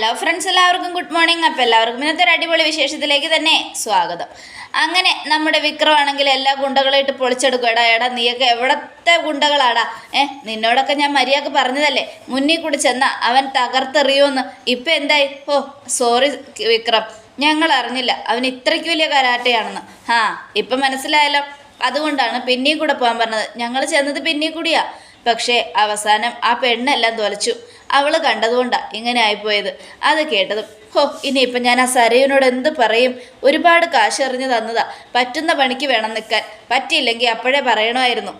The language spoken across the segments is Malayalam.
ഹലോ ഫ്രണ്ട്സ് എല്ലാവർക്കും ഗുഡ് മോർണിംഗ് അപ്പോൾ എല്ലാവർക്കും ഇന്നത്തെ ഒരു അടിപൊളി വിശേഷത്തിലേക്ക് തന്നെ സ്വാഗതം. അങ്ങനെ നമ്മുടെ വിക്രമാണെങ്കിൽ എല്ലാ ഗുണ്ടകളായിട്ട് പൊളിച്ചെടുക്കും. എടാ എടാ നീയൊക്കെ എവിടത്തെ ഗുണ്ടകളാടാ? ഏ നിന്നോടൊക്കെ ഞാൻ മര്യാദ പറഞ്ഞതല്ലേ? മുന്നിൽ കൂടി ചെന്ന അവൻ തകർത്തെറിയുമെന്ന്. ഇപ്പം എന്തായി? ഓ സോറി വിക്രം. ഞങ്ങൾ അറിഞ്ഞില്ല. അവൻ ഇത്രയ്ക്ക് വലിയ കരാട്ടയാണെന്ന്. ആ ഇപ്പം മനസ്സിലായല്ലോ. അതുകൊണ്ടാണ് പിന്നെയും കൂടെ പോകാൻ പറഞ്ഞത്. ഞങ്ങൾ ചെന്നത് പിന്നെയും കൂടിയാ. പക്ഷേ അവസാനം ആ പെണ്ണെല്ലാം തൊലച്ചു. അവൾ കണ്ടതുകൊണ്ടാണ് ഇങ്ങനെ ആയിപ്പോയത്. അത് കേട്ടതും ഹോ ഇനിയിപ്പം ഞാൻ ആ സരയുനോട് എന്ത് പറയും? ഒരുപാട് കാശ് എറിഞ്ഞു തന്നതാ. പറ്റുന്ന പണിക്ക് വേണം നിൽക്കാൻ. പറ്റിയില്ലെങ്കിൽ അപ്പോഴേ പറയണമായിരുന്നു.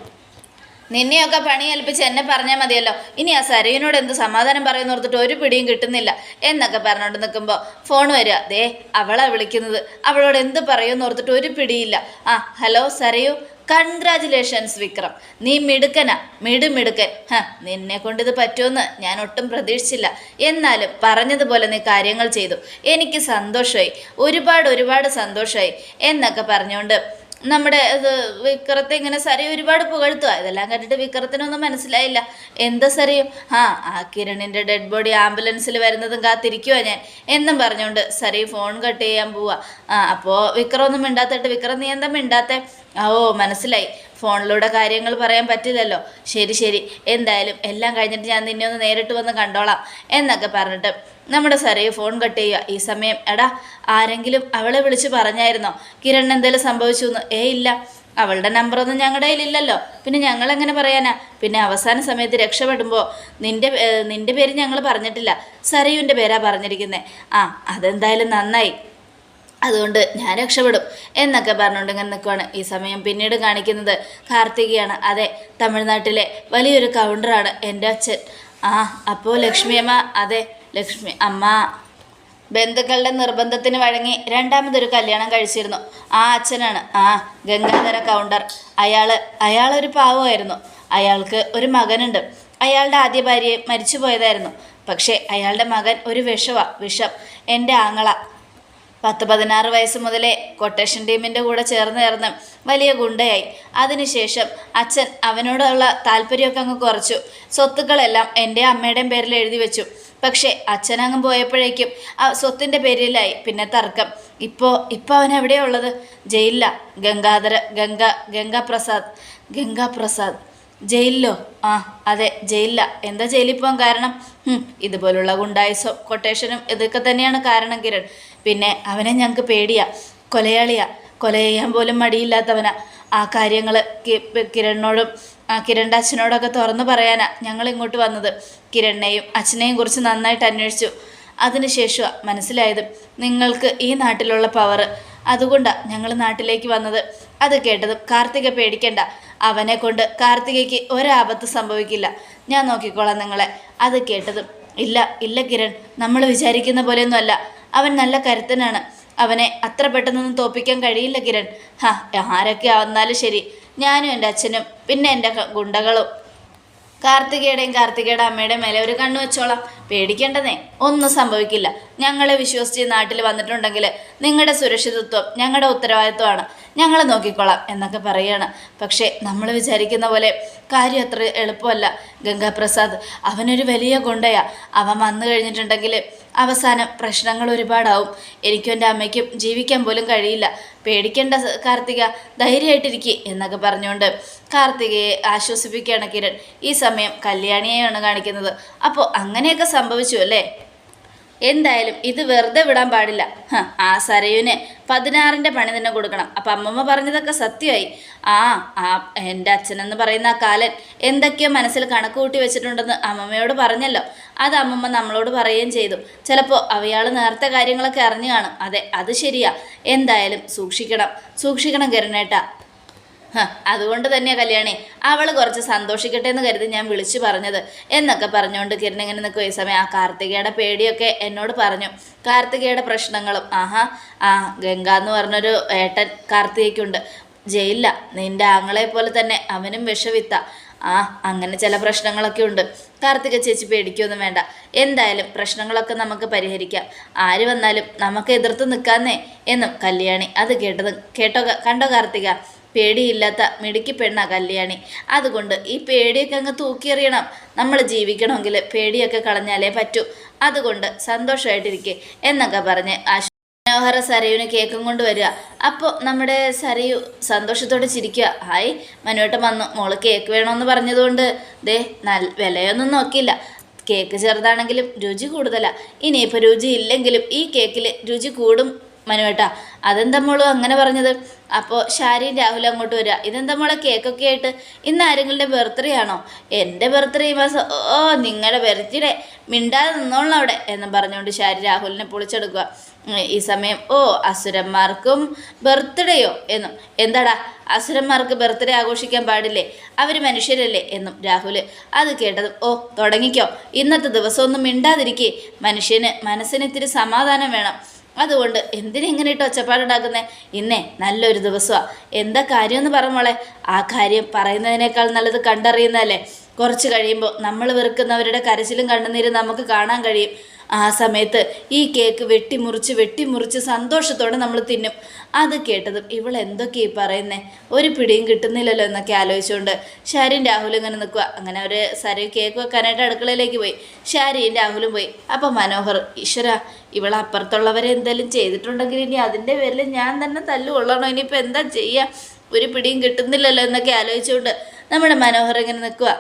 നിന്നെയൊക്കെ പണി ഏൽപ്പിച്ച് എന്നെ പറഞ്ഞാൽ മതിയല്ലോ. ഇനി ആ സരയുനോട് എന്ത് സമാധാനം പറയുന്നു ഓർത്തിട്ട് ഒരു പിടിയും കിട്ടുന്നില്ല. എന്നൊക്കെ പറഞ്ഞുകൊണ്ട് നിൽക്കുമ്പോൾ ഫോൺ വരിക. ദേ അവളാ വിളിക്കുന്നത്. അവളോട് എന്ത് പറയുമെന്ന് ഓർത്തിട്ട് ഒരു പിടിയില്ല. ആ ഹലോ സരയു? കൺഗ്രാറ്റുലേഷൻസ് വിക്രം. നീ മിടുക്കനാ. മിടുമിടുക്കൻ ഹ നിന്നെ കൊണ്ടിത് പറ്റുമെന്ന് ഞാൻ ഒട്ടും പ്രതീക്ഷിച്ചില്ല. എന്നാലും പറഞ്ഞതുപോലെ നീ കാര്യങ്ങൾ ചെയ്തു. എനിക്ക് സന്തോഷമായി ഒരുപാട് ഒരുപാട് സന്തോഷമായി എന്നൊക്കെ പറഞ്ഞുകൊണ്ട് നമ്മുടെ വിക്രത്തെ ഇങ്ങനെ സരി ഒരുപാട് പുകഴ്ത്തുക ഇതെല്ലാം കണ്ടിട്ട് വിക്രത്തിനൊന്നും മനസ്സിലായില്ല. എന്താ സരിയും? ആ ആ കിരണിന്റെ ഡെഡ് ബോഡി ആംബുലൻസിൽ വരുന്നതും കാത്തിരിക്കുവാ ഞാൻ എന്നും പറഞ്ഞുകൊണ്ട് സരി ഫോൺ കട്ട് ചെയ്യാൻ പോവാ. ആ അപ്പോൾ വിക്രം ഒന്നും മിണ്ടാത്തിട്ട് വിക്രം നീ എന്താ മിണ്ടാത്തെ? ആ, ഓ മനസ്സിലായി. ഫോണിലൂടെ കാര്യങ്ങൾ പറയാൻ പറ്റില്ലല്ലോ. ശരി ശരി. എന്തായാലും എല്ലാം കഴിഞ്ഞിട്ട് ഞാൻ നിന്നെ ഒന്ന് നേരിട്ട് വന്ന് കണ്ടോളാം എന്നൊക്കെ പറഞ്ഞിട്ട് നമ്മുടെ സാറേ ഫോൺ കട്ട് ചെയ്യുക. ഈ സമയം എടാ ആരെങ്കിലും അവളെ വിളിച്ച് പറഞ്ഞായിരുന്നോ? കിരൺ എന്തെങ്കിലും സംഭവിച്ചു എന്ന് ഏ ഇല്ല. അവളുടെ നമ്പറൊന്നും ഞങ്ങളുടെ കയ്യിലില്ലല്ലോ. പിന്നെ ഞങ്ങൾ എങ്ങനെ പറയാനാ? പിന്നെ അവസാന സമയത്ത് രക്ഷപ്പെടുമ്പോൾ നിന്റെ നിന്റെ പേര് ഞങ്ങൾ പറഞ്ഞിട്ടില്ല. സരയുവിന്റെ പേരാ പറഞ്ഞിരിക്കുന്നത് ആ അതെന്തായാലും നന്നായി. അതുകൊണ്ട് ഞാൻ രക്ഷപ്പെടും എന്നൊക്കെ പറഞ്ഞുകൊണ്ട് ഇങ്ങനെ നിൽക്കുവാണ് ഈ സമയം പിന്നീട് കാണിക്കുന്നത് കാർത്തികയാണ്. അതെ തമിഴ്നാട്ടിലെ വലിയൊരു കൗണ്ടറാണ് എന്റെ അച്ഛൻ. ആ അപ്പോൾ ലക്ഷ്മിയമ്മ അതെ ലക്ഷ്മി അമ്മ. ബന്ധുക്കളുടെ നിർബന്ധത്തിന് വഴങ്ങി രണ്ടാമതൊരു കല്യാണം കഴിച്ചിരുന്നു. ആ അച്ഛനാണ്. ആ ഗംഗാധര കൗണ്ടർ. അയാൾ അയാളൊരു പാവമായിരുന്നു. അയാൾക്ക് ഒരു മകനുണ്ട്. അയാളുടെ ആദ്യ ഭാര്യയെ മരിച്ചു പോയതായിരുന്നു പക്ഷേ അയാളുടെ മകൻ ഒരു വിഷവാ വിഷം. എന്റെ ആങ്ങള. പത്ത് പതിനാറ് വയസ്സ് മുതലേ കൊട്ടേഷൻ ടീമിന്റെ കൂടെ ചേർന്ന് ചേർന്ന് വലിയ ഗുണ്ടയായി. അതിനുശേഷം അച്ഛൻ അവനോടുള്ള താല്പര്യമൊക്കെ അങ്ങ് കുറച്ചു. സ്വത്തുക്കളെല്ലാം എന്റെ അമ്മയുടെയും പേരിൽ എഴുതി വെച്ചു. പക്ഷേ അച്ഛനങ്ങ് പോയപ്പോഴേക്കും ആ സ്വത്തിന്റെ പേരിലായി. പിന്നെ തർക്കം. ഇപ്പോൾ ഇപ്പോൾ അവൻ എവിടെയാ ഉള്ളത്? ഗംഗാധര ഗംഗ ഗംഗാപ്രസാദ്. ഗംഗാപ്രസാദ്. ജയിലിലോ? ആ അതെ ജയിലില. എന്താ ജയിലിൽ പോകാൻ കാരണം? ഇതുപോലുള്ള ഗുണ്ടായുസോ കൊട്ടേഷനും ഇതൊക്കെ തന്നെയാണ് കാരണം കിരൺ. പിന്നെ അവനെ ഞങ്ങൾക്ക് പേടിയാ കൊലയാളിയാ. കൊല ചെയ്യാൻ പോലും മടിയില്ലാത്തവനാ. ആ കാര്യങ്ങൾ കിരണിനോടും ആ കിരണിന്റെ അച്ഛനോടൊക്കെ തുറന്നു പറയാനാ ഞങ്ങൾ ഇങ്ങോട്ട് വന്നത്. കിരണിനെയും അച്ഛനെയും കുറിച്ച് നന്നായിട്ട് അന്വേഷിച്ചു. അതിനുശേഷമാണ് മനസ്സിലായത് നിങ്ങൾക്ക് ഈ നാട്ടിലുള്ള പവർ അതുകൊണ്ടാണ് ഞങ്ങൾ നാട്ടിലേക്ക് വന്നത്. അത് കേട്ടതും കാർത്തിക പേടിക്കണ്ട. അവനെ കൊണ്ട് കാർത്തികയ്ക്ക് ഒരാപത്ത് സംഭവിക്കില്ല. ഞാൻ നോക്കിക്കോളാം നിങ്ങളെ. അത് കേട്ടതും ഇല്ല ഇല്ല കിരൺ നമ്മൾ വിചാരിക്കുന്ന പോലെയൊന്നുമല്ല. അവൻ നല്ല കരുത്തനാണ്. അവനെ അത്ര പെട്ടെന്നൊന്നും തോപ്പിക്കാൻ കഴിയില്ല കിരൺ. ഹാ ആരൊക്കെ വന്നാലും ശരി. ഞാനും എന്റെ അച്ഛനും പിന്നെ എന്റെ ഗുണ്ടകളും. കാർത്തികയുടെയും കാർത്തികയുടെ അമ്മയുടെയും മേലെ ഒരു കണ്ണു വെച്ചോളാം പേടിക്കേണ്ടതേ ഒന്നും സംഭവിക്കില്ല. ഞങ്ങളെ വിശ്വസിച്ച് നാട്ടിൽ വന്നിട്ടുണ്ടെങ്കിൽ നിങ്ങളുടെ സുരക്ഷിതത്വം ഞങ്ങളുടെ ഉത്തരവാദിത്വമാണ്. ഞങ്ങൾ നോക്കിക്കോളാം എന്നൊക്കെ പറയുകയാണ് പക്ഷേ നമ്മൾ വിചാരിക്കുന്ന പോലെ കാര്യം അത്ര എളുപ്പമല്ല. ഗംഗാപ്രസാദ് അവനൊരു വലിയ ഗുണ്ടയാ. അവൻ വന്നു കഴിഞ്ഞിട്ടുണ്ടെങ്കിൽ അവസാനം പ്രശ്നങ്ങൾ ഒരുപാടാവും. എനിക്കും എന്റെ അമ്മയ്ക്കും ജീവിക്കാൻ പോലും കഴിയില്ല. പേടിക്കേണ്ട കാർത്തിക ധൈര്യമായിട്ടിരിക്കുക എന്നൊക്കെ പറഞ്ഞുകൊണ്ട് കാർത്തികയെ ആശ്വസിപ്പിക്കുകയാണ് കിരൺ. ഈ സമയം കല്യാണിയെയാണ് കാണിക്കുന്നത്. അപ്പോൾ അങ്ങനെയൊക്കെ സംഭവിച്ചു അല്ലേ? എന്തായാലും ഇത് വെറുതെ വിടാൻ പാടില്ല. ആ സരയുന് പതിനാറിന്റെ പണി തന്നെ കൊടുക്കണം. അപ്പം അമ്മമ്മ പറഞ്ഞതൊക്കെ സത്യമായി. ആ ആ എന്റെ അച്ഛനെന്ന് പറയുന്ന ആ കാലൻ എന്തൊക്കെയോ മനസ്സിൽ കണക്ക് കൂട്ടി വെച്ചിട്ടുണ്ടെന്ന് അമ്മമ്മയോട് പറഞ്ഞല്ലോ. അത് അമ്മമ്മ നമ്മളോട് പറയുകയും ചെയ്തു. ചിലപ്പോൾ അവയാൾ നേരത്തെ കാര്യങ്ങളൊക്കെ അറിഞ്ഞു കാണും. അതെ അത് ശരിയാ. എന്തായാലും സൂക്ഷിക്കണം. സൂക്ഷിക്കണം കിരണേട്ടാ അതുകൊണ്ട് തന്നെയാ കല്യാണി. അവൾ കുറച്ച് സന്തോഷിക്കട്ടെ എന്ന് കരുതി ഞാൻ വിളിച്ചു പറഞ്ഞത്. എന്നൊക്കെ പറഞ്ഞുകൊണ്ട് കിരൺ ഇങ്ങനെ നിൽക്കുക ഈ സമയം ആ കാർത്തികയുടെ പേടിയൊക്കെ എന്നോട് പറഞ്ഞു. കാർത്തികയുടെ പ്രശ്നങ്ങളും. ആഹാ ആ ഗംഗ എന്ന് പറഞ്ഞൊരു ഏട്ടൻ കാർത്തികയ്ക്കുണ്ട്. ജയിലില്ല നിന്റെ ആങ്ങളെ പോലെ തന്നെ അവനും വിഷവിത്ത. ആ അങ്ങനെ ചില പ്രശ്നങ്ങളൊക്കെ ഉണ്ട്. കാർത്തിക ചേച്ചി പേടിക്കൊന്നും വേണ്ട. എന്തായാലും പ്രശ്നങ്ങളൊക്കെ നമുക്ക് പരിഹരിക്കാം. ആര് വന്നാലും നമുക്ക് എതിർത്ത് നിൽക്കാന്നേ എന്നും കല്യാണി അത് കേട്ടത് കേട്ടോ കണ്ടോ കാർത്തിക? പേടിയില്ലാത്ത മിടുക്കി പെണ്ണ കല്യാണി. അതുകൊണ്ട് ഈ പേടിയൊക്കെ അങ്ങ് തൂക്കിയെറിയണം. നമ്മൾ ജീവിക്കണമെങ്കിൽ പേടിയൊക്കെ കളഞ്ഞാലേ പറ്റൂ. അതുകൊണ്ട് സന്തോഷമായിട്ടിരിക്കെ എന്നൊക്കെ പറഞ്ഞ് ആശു മനോഹര സരയുവിന് കേക്കും കൊണ്ട് വരിക. അപ്പോൾ നമ്മുടെ സരയു സന്തോഷത്തോടെ ചിരിക്കുക. ഹായ് മനുവേട്ടൻ വന്നു. മോൾ കേക്ക് വേണമെന്ന് പറഞ്ഞതുകൊണ്ട്. ദേ നല്ല വിലയൊന്നും നോക്കിയില്ല. കേക്ക് ചെറുതാണെങ്കിലും രുചി കൂടുതലാണ് ഇനിയിപ്പോൾ രുചി ഇല്ലെങ്കിലും ഈ കേക്കിൽ രുചി കൂടും മനുവേട്ടാ അതെന്താ മോളും അങ്ങനെ പറഞ്ഞത്? അപ്പോൾ ഷാരിയും രാഹുലും അങ്ങോട്ട് വരിക ഇതെന്താ മോളെ കേക്കൊക്കെ ആയിട്ട്? ഇന്ന് ആരെങ്കിലും ബർത്ത്ഡേ ആണോ? എന്റെ ബർത്ത്ഡേ ഈ മാസം ഓ നിങ്ങളുടെ ബർത്ത്ഡേ മിണ്ടാതെ നിന്നോളണം അവിടെ എന്ന് പറഞ്ഞുകൊണ്ട് ഷാരി രാഹുലിനെ പൊളിച്ചെടുക്കുക ഈ സമയം ഓ അസുരന്മാർക്കും ബർത്ത്ഡേയോ എന്നും. എന്താടാ അസുരന്മാർക്ക് ബർത്ത്ഡേ ആഘോഷിക്കാൻ പാടില്ലേ? അവർ മനുഷ്യരല്ലേ എന്നും രാഹുൽ അത് കേട്ടതും ഓ തുടങ്ങിക്കോ. ഇന്നത്തെ ദിവസമൊന്നും മിണ്ടാതിരിക്കേ. മനുഷ്യന് മനസ്സിന് ഇത്തിരി സമാധാനം വേണം. അതുകൊണ്ട് എന്തിനെങ്ങനെ ഇട്ട് ഒച്ചപ്പാടുണ്ടാക്കുന്നേ? ഇന്നേ നല്ലൊരു ദിവസമാണ് എന്താ കാര്യമെന്ന് പറ മോളെ. ആ കാര്യം പറയുന്നതിനേക്കാൾ നല്ലത് കണ്ടറിയുന്നതല്ലേ? കുറച്ച് കഴിയുമ്പോൾ നമ്മൾ വെറുക്കുന്നവരുടെ കരച്ചിലും കണ്ണുനീരും നമുക്ക് കാണാൻ കഴിയും. ആ സമയത്ത് ഈ കേക്ക് വെട്ടിമുറിച്ച് വെട്ടിമുറിച്ച് സന്തോഷത്തോടെ നമ്മൾ തിന്നും. അത് കേട്ടതും ഇവൾ എന്തൊക്കെയാ ഈ പറയുന്നേ? ഒരു പിടിയും കിട്ടുന്നില്ലല്ലോ എന്നൊക്കെ ആലോചിച്ചുകൊണ്ട് ഷാരിയും രാഹുലും ഇങ്ങനെ നിൽക്കുക അങ്ങനെ അവർ സരി കേക്ക് വെക്കാനായിട്ട് അടുക്കളയിലേക്ക് പോയി. ഷാരിയും രാഹുലും പോയി. അപ്പം മനോഹർ ഈശ്വര ഇവൾ അപ്പുറത്തുള്ളവരെ എന്തെങ്കിലും ചെയ്തിട്ടുണ്ടെങ്കിൽ ഇനി അതിന്റെ പേരിൽ ഞാൻ തന്നെ തല്ലുകൊള്ളണോ? ഇനിയിപ്പോൾ എന്താ ചെയ്യുക ഒരു പിടിയും കിട്ടുന്നില്ലല്ലോ എന്നൊക്കെ ആലോചിച്ചുകൊണ്ട് നമ്മുടെ മനോഹർ ഇങ്ങനെ നിൽക്കുക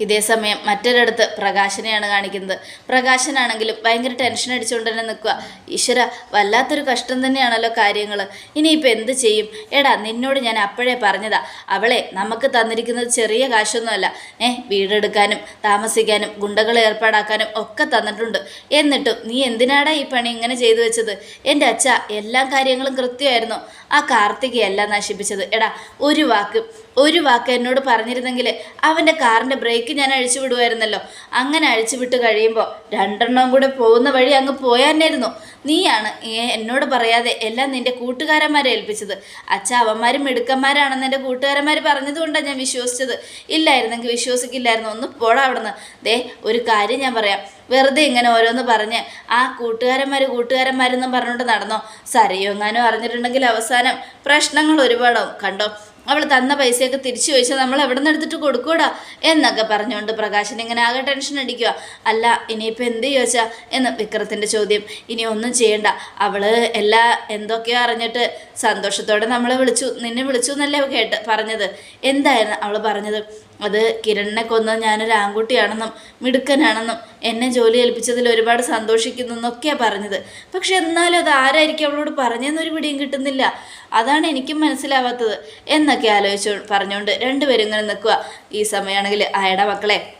ഇതേ സമയം മറ്റൊരിടത്ത് പ്രകാശനെയാണ് കാണിക്കുന്നത്. പ്രകാശനാണെങ്കിലും ഭയങ്കര ടെൻഷൻ അടിച്ചുകൊണ്ട് തന്നെ നിൽക്കുക. ഈശ്വര വല്ലാത്തൊരു കഷ്ടം തന്നെയാണല്ലോ കാര്യങ്ങൾ ഇനിയിപ്പോൾ എന്ത് ചെയ്യും? എടാ നിന്നോട് ഞാൻ അപ്പോഴേ പറഞ്ഞതാ. അവളെ നമുക്ക് തന്നിരിക്കുന്നത് ചെറിയ കാശൊന്നുമല്ല. ഏ വീടെടുക്കാനും താമസിക്കാനും ഗുണ്ടകളെ ഏർപ്പാടാക്കാനും ഒക്കെ തന്നിട്ടുണ്ട്. എന്നിട്ടും നീ എന്തിനാടാ ഈ പണി ഇങ്ങനെ ചെയ്തു വെച്ചത്? എന്റെ അച്ഛ എല്ലാ കാര്യങ്ങളും കൃത്യമായിരുന്നു. ആ കാർത്തികയല്ല നശിപ്പിച്ചത്. എടാ ഒരു വാക്ക്. ഒരു വാക്ക് എന്നോട് പറഞ്ഞിരുന്നെങ്കിൽ അവന്റെ കാറിന്റെ ബ്രേക്ക് ഞാൻ അഴിച്ചു വിടുമായിരുന്നല്ലോ അങ്ങനെ അഴിച്ചു വിട്ട് കഴിയുമ്പോൾ രണ്ടെണ്ണവും കൂടെ പോകുന്ന വഴി അങ്ങ് പോയാനായിരുന്നു നീയാണ് എന്നോട് പറയാതെ എല്ലാം നിന്റെ കൂട്ടുകാരന്മാരെ ഏൽപ്പിച്ചത്. അച്ഛ അവന്മാരും മിടുക്കന്മാരാണെന്ന് എന്റെ കൂട്ടുകാരന്മാർ പറഞ്ഞതുകൊണ്ടാണ് ഞാൻ വിശ്വസിച്ചത്. ഇല്ലായിരുന്നെങ്കിൽ വിശ്വസിക്കില്ലായിരുന്നു. ഒന്ന് പോടാ അവിടുന്ന്. ദേ ഒരു കാര്യം ഞാൻ പറയാം. വെറുതെ ഇങ്ങനെ ഓരോന്ന് പറഞ്ഞ് ആ കൂട്ടുകാരന്മാർ കൂട്ടുകാരന്മാരെന്നും പറഞ്ഞുകൊണ്ട് നടന്നോ? സരയോ എങ്ങാനും അറിഞ്ഞിട്ടുണ്ടെങ്കിൽ അവസാനം പ്രശ്നങ്ങൾ ഒരുപാടാവും. കണ്ടോ? അവൾ തന്ന പൈസയൊക്കെ തിരിച്ചു ചോദിച്ചാൽ നമ്മൾ എവിടെ നിന്ന് എടുത്തിട്ട് കൊടുക്കൂടാ? എന്നൊക്കെ പറഞ്ഞുകൊണ്ട് പ്രകാശൻ ഇങ്ങനെ ആകെ ടെൻഷൻ അടിക്കുക അല്ല ഇനിയിപ്പോൾ എന്ത് ചോദിച്ചാ? എന്ന് വിക്രത്തിന്റെ ചോദ്യം. ഇനി ഒന്നും ചെയ്യണ്ട. അവൾ എല്ലാ എന്തൊക്കെയോ അറിഞ്ഞിട്ട് സന്തോഷത്തോടെ നമ്മളെ വിളിച്ചു. നിന്നെ വിളിച്ചു എന്നല്ലേ കേട്ട് പറഞ്ഞത്? എന്തായിരുന്നു അവൾ പറഞ്ഞത്? അത് കിരണിനെ കൊന്നത് ഞാനൊരു ആൺകുട്ടിയാണെന്നും മിടുക്കനാണെന്നും എന്നെ ജോലി ഏൽപ്പിച്ചതിൽ ഒരുപാട് സന്തോഷിക്കുന്നു എന്നൊക്കെയാണ് പറഞ്ഞത്. പക്ഷെ എന്നാലും അത് ആരായിരിക്കും അവളോട് പറഞ്ഞതെന്നൊരു പിടിയും കിട്ടുന്നില്ല. അതാണ് എനിക്കും മനസ്സിലാവാത്തത്. എന്നൊക്കെ ആലോചിച്ചു പറഞ്ഞുകൊണ്ട് രണ്ടുപേരും ഇങ്ങനെ നിൽക്കുക. ഈ സമയമാണെങ്കിൽ അയട മക്കളെ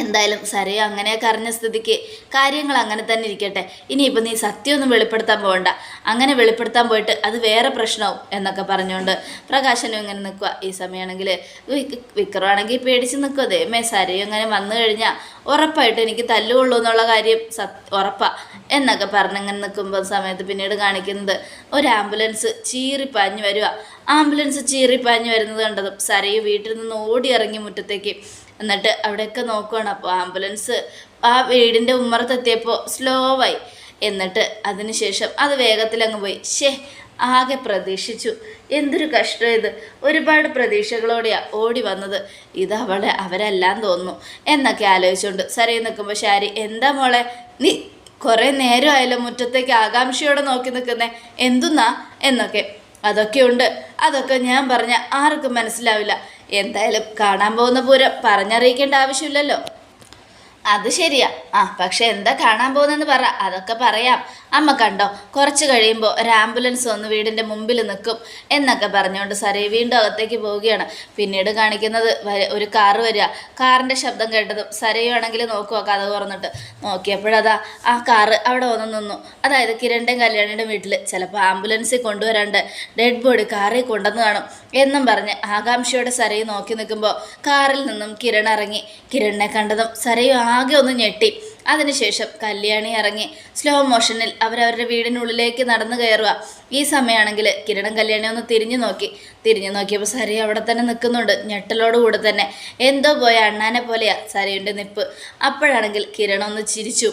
എന്തായാലും സരയോ അങ്ങനെയൊക്കെ അറിഞ്ഞ സ്ഥിതിക്ക് കാര്യങ്ങൾ അങ്ങനെ തന്നെ ഇരിക്കട്ടെ. ഇനിയിപ്പോൾ നീ സത്യമൊന്നും വെളിപ്പെടുത്താൻ പോകണ്ട അങ്ങനെ വെളിപ്പെടുത്താൻ പോയിട്ട് അത് വേറെ പ്രശ്നവും എന്നൊക്കെ പറഞ്ഞുകൊണ്ട് പ്രകാശനും ഇങ്ങനെ നിൽക്കുക ഈ സമയമാണെങ്കിൽ വിക്രമാണെങ്കിൽ പേടിച്ച് നിൽക്കുക ദൈവമേ സരയോ ഇങ്ങനെ വന്നു കഴിഞ്ഞാൽ ഉറപ്പായിട്ട് എനിക്ക് തല്ലുകൊള്ളൂ എന്നുള്ള കാര്യം സത് ഉറപ്പാ എന്നൊക്കെ പറഞ്ഞിങ്ങനെ നിൽക്കുമ്പോൾ സമയത്ത് പിന്നീട് കാണിക്കുന്നത് ഒരു ആംബുലൻസ് ചീറിപ്പാഞ്ഞ് വരിക ആംബുലൻസ് ചീറിപ്പാഞ്ഞ് വരുന്നത് കണ്ടതും സരയു വീട്ടിൽ നിന്ന് ഓടി ഇറങ്ങി മുറ്റത്തേക്ക് എന്നിട്ട് അവിടെയൊക്കെ നോക്കുകയാണ് അപ്പോൾ ആംബുലൻസ് ആ വീടിന്റെ ഉമ്മറത്തെത്തിയപ്പോൾ സ്ലോ ആയി എന്നിട്ട് അതിനുശേഷം അത് വേഗത്തിൽ അങ്ങ് പോയി. ഷേ ആകെ പ്രതീക്ഷിച്ചു. എന്തൊരു കഷ്ടം ഇത്. ഒരുപാട് പ്രതീക്ഷകളോടെയാണ് ഓടി വന്നത്. ഇത് അവളെ അവരെല്ലാം തോന്നുന്നു. എന്നൊക്കെ ആലോചിച്ചുകൊണ്ട് സരയിൽ നിൽക്കുമ്പോൾ ഷാരി എന്താ മോളെ? നീ കുറേ നേരമായല്ലോ മുറ്റത്തേക്ക് ആകാംക്ഷയോടെ നോക്കി നിൽക്കുന്നേ. എന്തുന്നാ? എന്നൊക്കെ. അതൊക്കെയുണ്ട്. അതൊക്കെ ഞാൻ പറഞ്ഞ ആർക്കും മനസ്സിലാവില്ല. എന്തായാലും കാണാൻ പോകുന്ന പൂരം പറഞ്ഞറിയിക്കേണ്ട ആവശ്യമില്ലല്ലോ. അത് ശരിയാ. ആ പക്ഷെ എന്താ കാണാൻ പോകുന്നെന്ന് പറ. അതൊക്കെ പറയാം. അമ്മ കണ്ടോ കുറച്ച് കഴിയുമ്പോൾ ഒരു ആംബുലൻസ് വന്ന് വീടിന്റെ മുമ്പിൽ നിൽക്കും എന്നൊക്കെ പറഞ്ഞുകൊണ്ട് സരേ വീണ്ടും അകത്തേക്ക് പോവുകയാണ്. പിന്നീട് കാണിക്കുന്നത് ഒരു കാറ് വരിക. കാറിന്റെ ശബ്ദം കേട്ടതും സരയുവാണെങ്കിൽ നോക്കുക കഥ തുറന്നിട്ട്. നോക്കിയപ്പോഴതാ ആ കാറ് അവിടെ വന്ന് നിന്നു. അതായത് കിരണ്ടൻ കല്യാണിയുടെ വീട്ടിൽ ചിലപ്പോൾ ആംബുലൻസിൽ കൊണ്ടുവരാണ്ട് ഡെഡ് ബോഡി കാറിൽ കൊണ്ടുവന്ന് കാണും എന്നും പറഞ്ഞ് ആകാംക്ഷയോടെ സരയു നോക്കി നിൽക്കുമ്പോൾ കാറിൽ നിന്നും കിരൺ ഇറങ്ങി. കിരണിനെ കണ്ടതും സരയു ആകെ ഒന്ന് ഞെട്ടി. അതിനുശേഷം കല്യാണി ഇറങ്ങി സ്ലോ മോഷനിൽ അവരവരുടെ വീടിനുള്ളിലേക്ക് നടന്നു കയറുക. ഈ സമയമാണെങ്കിൽ കിരണം കല്യാണി ഒന്ന് തിരിഞ്ഞു നോക്കി. തിരിഞ്ഞു നോക്കിയപ്പോൾ സരി അവിടെ തന്നെ നിൽക്കുന്നുണ്ട്. ഞെട്ടലോടുകൂടെ തന്നെ. എന്തോ പോയ അണ്ണാനെ പോലെയാ സരയുടെ നിപ്പ്. അപ്പോഴാണെങ്കിൽ കിരണം ഒന്ന് ചിരിച്ചു.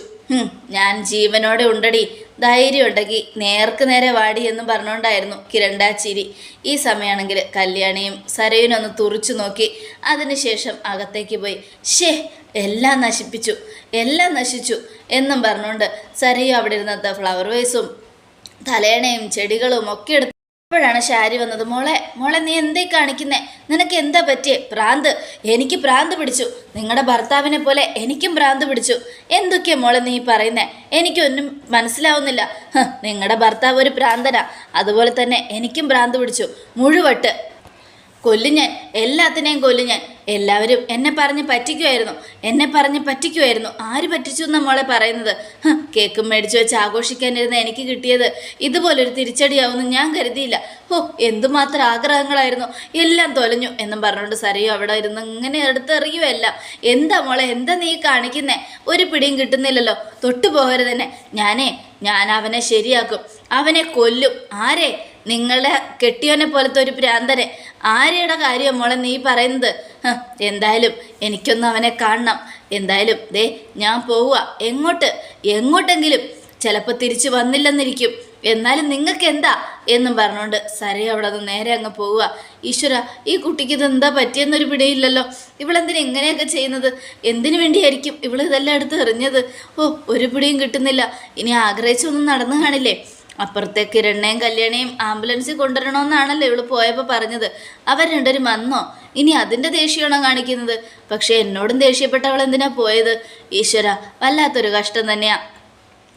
ഞാൻ ജീവനോടെ ഉണ്ടടി. ധൈര്യം ഉണ്ടെങ്കിൽ നേർക്ക് നേരെ വാടി എന്ന് പറഞ്ഞുകൊണ്ടായിരുന്നു കിരണ്ടാ ചിരി. ഈ സമയമാണെങ്കിൽ കല്യാണിയും സരയുനൊന്ന് തുറിച്ചു നോക്കി. അതിനുശേഷം അകത്തേക്ക് പോയി. ഷേ എല്ലാം നശിപ്പിച്ചു എല്ലാം നശിച്ചു എന്നും പറഞ്ഞുകൊണ്ട് സരയു അവിടെ ഇരുന്നത്തെ ഫ്ലവർ വേസും തലേണയും ചെടികളും ഒക്കെ എടുത്ത് അപ്പോഴാണ് ഷാരി വന്നത്. മോളെ മോളെ നീ എന്തേ കാണിക്കുന്നേ? നിനക്ക് എന്താ പറ്റിയേ? പ്രാന്ത്. എനിക്ക് പ്രാന്ത് പിടിച്ചു. നിങ്ങളുടെ ഭർത്താവിനെ പോലെ എനിക്കും പ്രാന്ത് പിടിച്ചു. എന്തൊക്കെയാ മോളെ നീ പറയുന്നേ? എനിക്കൊന്നും മനസ്സിലാവുന്നില്ല. നിങ്ങളുടെ ഭർത്താവ് ഒരു ഭ്രാന്തനാ അതുപോലെ തന്നെ എനിക്കും പ്രാന്ത് പിടിച്ചു. മുഴുവട്ട്. കൊല്ലു ഞാൻ എല്ലാത്തിനെയും കൊല്ലു ഞാൻ എല്ലാവരും എന്നെ പറഞ്ഞ് പറ്റിക്കുമായിരുന്നു എന്നെ പറഞ്ഞ് പറ്റിക്കുമായിരുന്നു ആര് പറ്റിച്ചു എന്ന മോളെ പറയുന്നത്? കേക്കും മേടിച്ചു വെച്ച് ആഘോഷിക്കാനിരുന്ന എനിക്ക് കിട്ടിയത് ഇതുപോലൊരു തിരിച്ചടിയാവുമെന്ന് ഞാൻ കരുതിയില്ല. ഓ എന്തുമാത്രം ആഗ്രഹങ്ങളായിരുന്നു. എല്ലാം തൊലഞ്ഞു എന്നും പറഞ്ഞുകൊണ്ട് സരയു അവിടെ ഇരുന്ന് ഇങ്ങനെ എടുത്തെറിയുമെല്ലാം എന്താ മോളെ എന്താ നീ കാണിക്കുന്നേ? ഒരു പിടിയും കിട്ടുന്നില്ലല്ലോ. തൊട്ടു പോകരുത് തന്നെ ഞാനേ ഞാൻ അവനെ ശരിയാക്കും. അവനെ കൊല്ലും. ആരെ? നിങ്ങളുടെ കെട്ടിയോനെ പോലത്തെ ഒരു ഭ്രാന്തനെ ആരെയുടെ കാര്യം മോളെ നീ പറയുന്നത്? എന്തായാലും എനിക്കൊന്ന് അവനെ കാണണം. എന്തായാലും ദേ ഞാൻ പോവുക. എങ്ങോട്ട്? എങ്ങോട്ടെങ്കിലും ചിലപ്പോൾ തിരിച്ചു വന്നില്ലെന്നിരിക്കും. എന്നാലും നിങ്ങൾക്ക് എന്താ? എന്നും പറഞ്ഞുകൊണ്ട് സരയ അവിടെ നിന്ന് നേരെ അങ്ങ് പോവുക. ഈശ്വര ഈ കുട്ടിക്ക് ഇത് എന്താ പറ്റിയെന്നൊരു പിടിയില്ലല്ലോ. ഇവളെന്തിനു ഇങ്ങനെയൊക്കെ ചെയ്യുന്നത്? എന്തിനു വേണ്ടിയായിരിക്കും ഇവൾ ഇതെല്ലാം എടുത്ത് എറിഞ്ഞത്? ഓ ഒരു പിടിയും കിട്ടുന്നില്ല. ഇനി ആഗ്രഹിച്ചൊന്നും നടന്നു കാണില്ലേ? അപ്പുറത്തെ കിരണ്ണയും കല്യാണിയും ആംബുലൻസിൽ കൊണ്ടുവരണമെന്നാണല്ലോ ഇവൾ പോയപ്പോൾ പറഞ്ഞത്. അവർ രണ്ടുപേരും വന്നോ? ഇനി അതിന്റെ ദേഷ്യമാണോ കാണിക്കുന്നത്? പക്ഷേ എന്നോടും ദേഷ്യപ്പെട്ടവൾ എന്തിനാ പോയത്? ഈശ്വര വല്ലാത്തൊരു കഷ്ടം തന്നെയാ.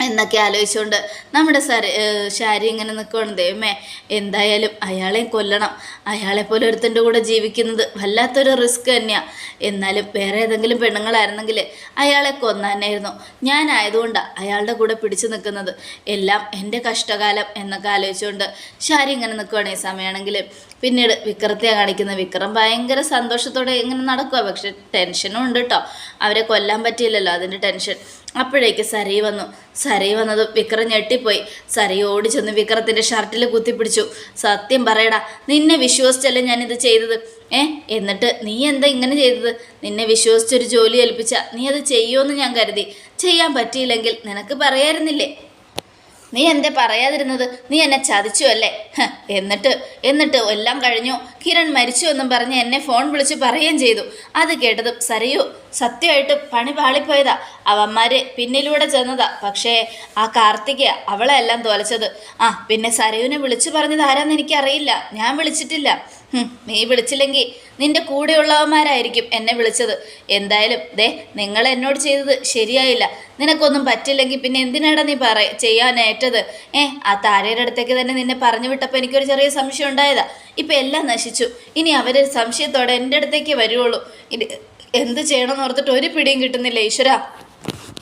എന്നൊക്കെ ആലോചിച്ചുകൊണ്ട് നമ്മുടെ സര ശാരി ഇങ്ങനെ നിൽക്കുകയാണ് ദൈവമേ എന്തായാലും അയാളെ കൊല്ലണം. അയാളെ പോലെ ഒരുത്തന്റെ കൂടെ ജീവിക്കുന്നത് വല്ലാത്തൊരു റിസ്ക് തന്നെയാണ് എന്നാലും വേറെ ഏതെങ്കിലും പെണ്ണുങ്ങളായിരുന്നെങ്കിൽ അയാളെ കൊന്നാനായിരുന്നു ഞാനായതുകൊണ്ടാണ് അയാളുടെ കൂടെ പിടിച്ചു നിൽക്കുന്നത്. എല്ലാം എന്റെ കഷ്ടകാലം എന്നൊക്കെ ആലോചിച്ചുകൊണ്ട് ശാരി ഇങ്ങനെ നിൽക്കുകയാണ് ഈ സമയമാണെങ്കിൽ. പിന്നീട് വിക്രത്തെ കാണിക്കുന്ന വിക്രം ഭയങ്കര സന്തോഷത്തോടെ ഇങ്ങനെ നടക്കുക പക്ഷെ ടെൻഷനും ഉണ്ട് കേട്ടോ. അവരെ കൊല്ലാൻ പറ്റിയില്ലല്ലോ അതിന്റെ ടെൻഷൻ. അപ്പോഴേക്ക് സരി വന്നു. സരയി വന്നത് വിക്രം ഞെട്ടിപ്പോയി. സരയ് ഓടി ചെന്ന് വിക്രത്തിന്റെ ഷർട്ടിൽ കുത്തിപ്പിടിച്ചു. സത്യം പറയടാ നിന്നെ വിശ്വസിച്ചല്ലേ ഞാനിത് ചെയ്തത്? ഏ എന്നിട്ട് നീ എന്താ ഇങ്ങനെ ചെയ്തത്? നിന്നെ വിശ്വസിച്ചൊരു ജോലി ഏൽപ്പിച്ച നീ അത് ചെയ്യുമെന്ന് ഞാൻ കരുതി. ചെയ്യാൻ പറ്റിയില്ലെങ്കിൽ നിനക്ക് പറയായിരുന്നില്ലേ? നീ എന്താ പറയാതിരുന്നത്? നീ എന്നെ ചതിച്ചു അല്ലേ? എന്നിട്ട് എന്നിട്ട് എല്ലാം കഴിഞ്ഞു. കിരൺ മരിച്ചു എന്നും പറഞ്ഞ് എന്നെ ഫോൺ വിളിച്ച് പറയുകയും ചെയ്തു. അത് കേട്ടതും സരയു സത്യമായിട്ട് പണി പാളിപ്പോയതാ. അവന്മാര് പിന്നിലൂടെ ചെന്നതാ. പക്ഷേ ആ കാർത്തിക അവളെ എല്ലാം തോലച്ചത്. ആ പിന്നെ സരയുവിനെ വിളിച്ചു പറഞ്ഞത് ആരാന്ന് എനിക്കറിയില്ല. ഞാൻ വിളിച്ചിട്ടില്ല. നീ വിളിച്ചില്ലെങ്കിൽ നിന്റെ കൂടെയുള്ളവന്മാരായിരിക്കും എന്നെ വിളിച്ചത്. എന്തായാലും ദേ നിങ്ങൾ എന്നോട് ചെയ്തത് ശരിയായില്ല. നിനക്കൊന്നും പറ്റില്ലെങ്കിൽ പിന്നെ എന്തിനാടാ നീ പറ ചെയ്യാനേറ്റത് ഏ ആ താരയുടെ അടുത്തേക്ക് തന്നെ നിന്നെ പറഞ്ഞു വിട്ടപ്പോൾ എനിക്കൊരു ചെറിയ സംശയം ഉണ്ടായതാ. ഇപ്പം എല്ലാം നശിച്ചു. ഇനി അവർ സംശയത്തോടെ എന്റെ അടുത്തേക്ക് വരുവുള്ളൂ. എന്ത് ചെയ്യണമെന്ന് ഓർത്തിട്ട് ഒരു പിടിയും കിട്ടുന്നില്ല ഈശ്വര.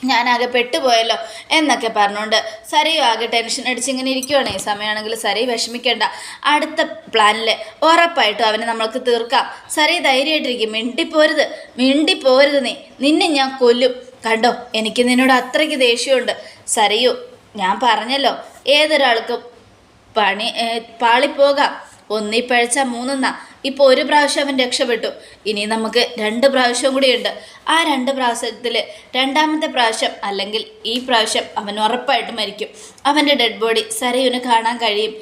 ഞാനാകെ പെട്ടുപോയല്ലോ എന്നൊക്കെ പറഞ്ഞുകൊണ്ട് സരയും ആകെ ടെൻഷൻ അടിച്ച് ഇങ്ങനെ ഇരിക്കുവാണ്. ഈ സമയമാണെങ്കിൽ സരയും വിഷമിക്കേണ്ട. അടുത്ത പ്ലാനിൽ ഉറപ്പായിട്ടും അവനെ നമ്മൾക്ക് തീർക്കാം. സരയ് ധൈര്യമായിട്ടിരിക്കും. മിണ്ടിപ്പോരുത്. മിണ്ടിപ്പോരുത് നീ. നിന്നെ ഞാൻ കൊല്ലും. കണ്ടോ? എനിക്ക് നിന്നോട് അത്രയ്ക്ക് ദേഷ്യമുണ്ട്. സരയു ഞാൻ പറഞ്ഞല്ലോ. ഏതൊരാൾക്കും പണി പാളിപ്പോകാം. ഒന്നീ പഴച്ച മൂന്നെന്നാ ഇപ്പോൾ ഒരു പ്രാവശ്യം അവൻ രക്ഷപ്പെട്ടു. ഇനി നമുക്ക് രണ്ട് പ്രാവശ്യം കൂടിയുണ്ട്. ആ രണ്ട് പ്രാവശ്യത്തിൽ രണ്ടാമത്തെ പ്രാവശ്യം അല്ലെങ്കിൽ ഈ പ്രാവശ്യം അവൻ ഉറപ്പായിട്ട് മരിക്കും. അവന്റെ ഡെഡ് ബോഡി സരയുന് കാണാൻ കഴിയും.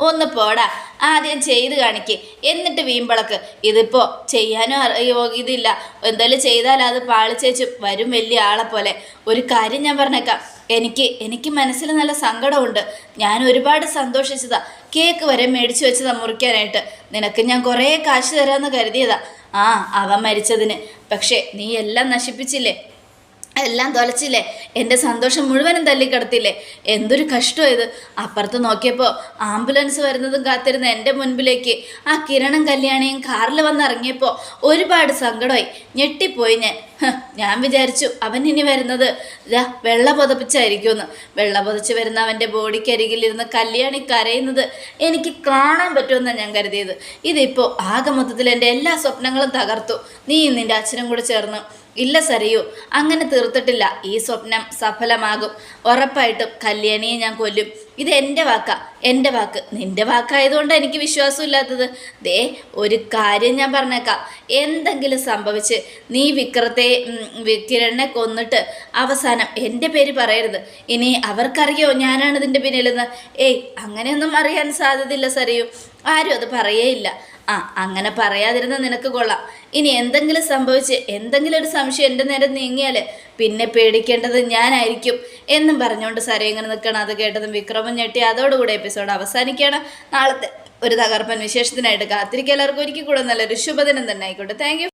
ഒന്ന് പോടാ. ആദ്യം ചെയ്ത് കാണിക്ക്. എന്നിട്ട് വീമ്പളക്ക് ഇതിപ്പോൾ ചെയ്യാനും അറിയോ? ഇതില്ല. എന്തായാലും ചെയ്താൽ അത് പാളിച്ചേച്ചും വരും വലിയ ആളെ പോലെ. ഒരു കാര്യം ഞാൻ പറഞ്ഞേക്കാം. എനിക്ക് എനിക്ക് മനസ്സിൽ നല്ല സങ്കടമുണ്ട്. ഞാൻ ഒരുപാട് സന്തോഷിച്ചതാ. കേക്ക് വരെ മേടിച്ചു വെച്ചതാ മുറിക്കാനായിട്ട്. നിനക്ക് ഞാൻ കുറേ കാശ് തരാമെന്ന് കരുതിയതാ. ആ അവൻ മരിച്ചതിന്. പക്ഷേ നീ എല്ലാം നശിപ്പിച്ചില്ലേ? എല്ലാം തൊലച്ചില്ലേ? എന്റെ സന്തോഷം മുഴുവനും തല്ലിക്കിടത്തില്ലേ? എന്തൊരു കഷ്ടം ഇത്. അപ്പുറത്ത് നോക്കിയപ്പോൾ ആംബുലൻസ് വരുന്നതും കാത്തിരുന്ന എന്റെ മുൻപിലേക്ക് ആ കിരണം കല്യാണിയും കാറിൽ വന്നിറങ്ങിയപ്പോൾ ഒരുപാട് സങ്കടമായി. ഞെട്ടിപ്പോയി ഞാൻ. ഞാൻ വിചാരിച്ചു അവൻ ഇനി വരുന്നത്. ഇതാ വെള്ള പുതപ്പിച്ചായിരിക്കുമെന്ന്. വെള്ള പുതച്ച് വരുന്ന അവന്റെ ബോഡിക്കരികിലിരുന്ന് കല്യാണി കരയുന്നത് എനിക്ക് കാണാൻ പറ്റുമെന്നാണ് ഞാൻ കരുതിയത്. ഇതിപ്പോൾ ആകെ മൊത്തത്തിൽ എന്റെ എല്ലാ സ്വപ്നങ്ങളും തകർത്തു. നീ നിന്റെ അച്ഛനും കൂടെ ചേർന്ന്. ഇല്ല സരയു അങ്ങനെ തീർത്തിട്ടില്ല. ഈ സ്വപ്നം സഫലമാകും. ഉറപ്പായിട്ടും കല്യാണിയെ ഞാൻ കൊല്ലും. ഇത് എന്റെ വാക്കാ. എന്റെ വാക്ക്. നിന്റെ വാക്കായതുകൊണ്ട് എനിക്ക് വിശ്വാസമില്ലാത്തത്. ദേ ഒരു കാര്യം ഞാൻ പറഞ്ഞേക്കാം. എന്തെങ്കിലും സംഭവിച്ച് നീ വിക്രത്തെ വിക്രണ്ണെ കൊന്നിട്ട് അവസാനം എന്റെ പേര് പറയരുത്. ഇനി അവർക്കറിയോ ഞാനാണ് ഇതിന്റെ പിന്നിലെന്ന്? ഏയ് അങ്ങനെയൊന്നും അറിയാൻ സാധ്യതയില്ല സറിയു ആരും അത് പറയേയില്ല. ആ അങ്ങനെ പറയാതിരുന്ന നിനക്ക് കൊള്ളാം. ഇനി എന്തെങ്കിലും സംഭവിച്ച് എന്തെങ്കിലും ഒരു സംശയം എന്റെ നേരെ നീങ്ങിയാൽ പിന്നെ പേടിക്കേണ്ടത് ഞാനായിരിക്കും എന്നും പറഞ്ഞുകൊണ്ട് സരയു ഇങ്ങനെ നിൽക്കണം. അത് കേട്ടതും വിക്രമം ഞെട്ടി അതോടുകൂടി എപ്പിസോഡ് അവസാനിക്കുകയാണ്. നാളത്തെ ഒരു തകർപ്പൻ വിശേഷത്തിനായിട്ട് കാത്തിരിക്കുക. എല്ലാവർക്കും ഒരിക്കൽ കൂടെ നല്ലൊരു ശുഭദിനം തന്നെ ആയിക്കോട്ടെ. താങ്ക്